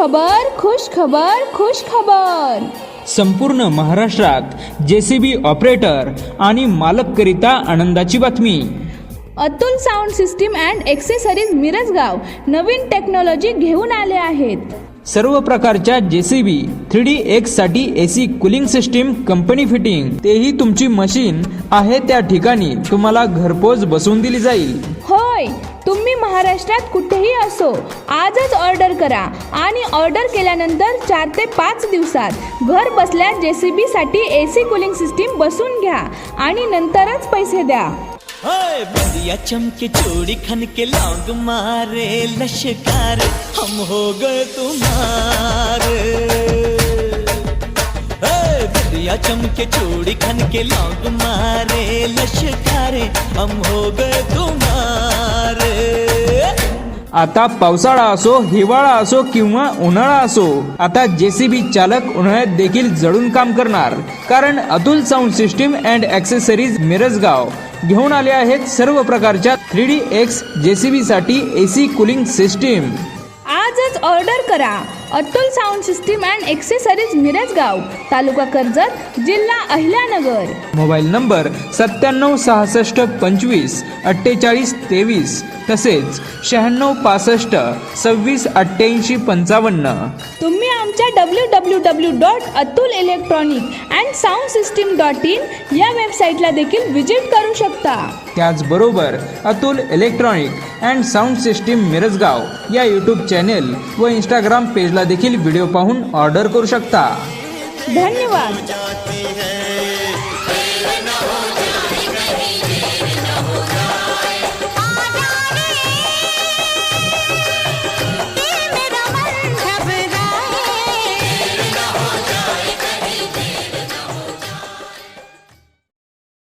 खबर खुश खबर खुश खबर. संपूर्ण महाराष्ट्रात जेसीबी ऑपरेटर आणि मालककरिता आनंदाची बातमी. Atul sound system and accessories Mirajgaon Naveen technology घेऊन आले आहेत. सर्व प्रकारच्या JCB three D एक्ससाठी AC cooling system company fitting तेही तुमची मशीन आहे त्या ठिकाणी तुम्हाला घरपोच बसवून दिली जाईल. होय तुम्ही महाराष्ट्रात कुठेही असो आजच ऑर्डर करा आणि ऑर्डर केल्यानंतर चार ते पाच दिवसात घर बसल्या बीसाठी साठी सी कुलिंग सिस्टीम बसून घ्या आणि नंतरच पैसे द्या. हाय बिंदिया चमके चोरी खन के लौंग मारे लश्कार हम हो गए तुम्हारे. हाय चमके चोरी खन के लौंग मारे लश्कार हम हो गए तुम आता पावसाळा असो हिवाळा असो किंवा उन्हाळा असो आता जेसीबी चालक उन्हाळ्यात देखील जळून काम करणार. कारण Atul sound system and accessories Mirajgaon घेऊन आले आहेत सर्व प्रकारच्या थ्री डी एक्स जेसीबी साठी एसी कुलिंग सिस्टीम आजच ऑर्डर करा. Atul sound system and accessories Mirajgaon taluka Karjat जिल्हा अहिल्यानगर. मोबाईल नंबर सत्त्याण्णव सहासष्ट पंचवीस अठ्ठेचाळीस तेवीस तसेच शहाण्णव पासष्ट सव्वीस अठ्ठ्याऐंशी पंचावन्न. तुम्ही आमच्या W W W dot Atul electronic and sound system dot in या वेबसाईटला देखील विजिट करू शकता. त्याचबरोबर Atul electronic and sound system Mirajgaon या यूट्यूब चॅनेल व इंस्टाग्राम पेजला देखील व्हिडिओ पाहून ऑर्डर करू शकता. धन्यवाद.